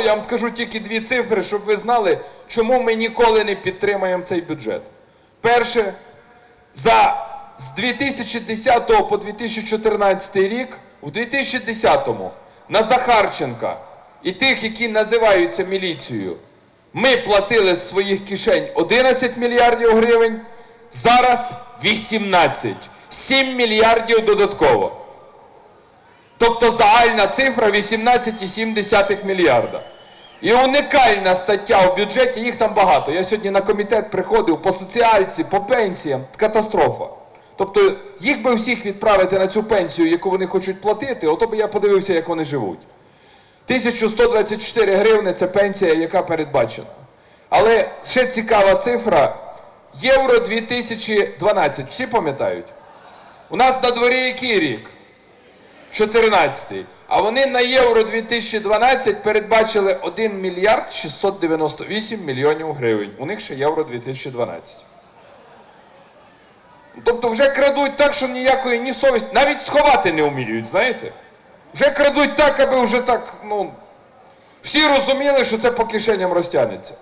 Я вам скажу тільки дві цифри, щоб ви знали, чому ми ніколи не підтримаємо цей бюджет. Перше, за з 2010 по 2014 рік, у 2010-му на Захарченка і тих, які називаються міліцією, ми платили з своїх кишень 11 мільярдів гривень, зараз 18. 7 мільярдів додатково. Тобто загальна цифра 18,7 мільярда. І унікальна стаття в бюджеті, їх там багато. Я сьогодні на комітет приходив по соціальці, по пенсіям. Катастрофа. Тобто їх би всіх відправити на цю пенсію, яку вони хочуть платити, ото би я подивився, як вони живуть. 1124 гривни це пенсія, яка передбачена. Але ще цікава цифра. Євро 2012. Всі пам'ятають? У нас на дворі який рік? 14-й. А вони на Євро 2012 передбачили 1 мільярд 698 мільйонів гривень. У них ще Євро 2012. Тобто вже крадуть так, що ніякої ні совісті, навіть сховати не вміють, знаєте? Вже крадуть так, аби вже так, ну. Всі розуміли, що це по кишеням розтягнеться.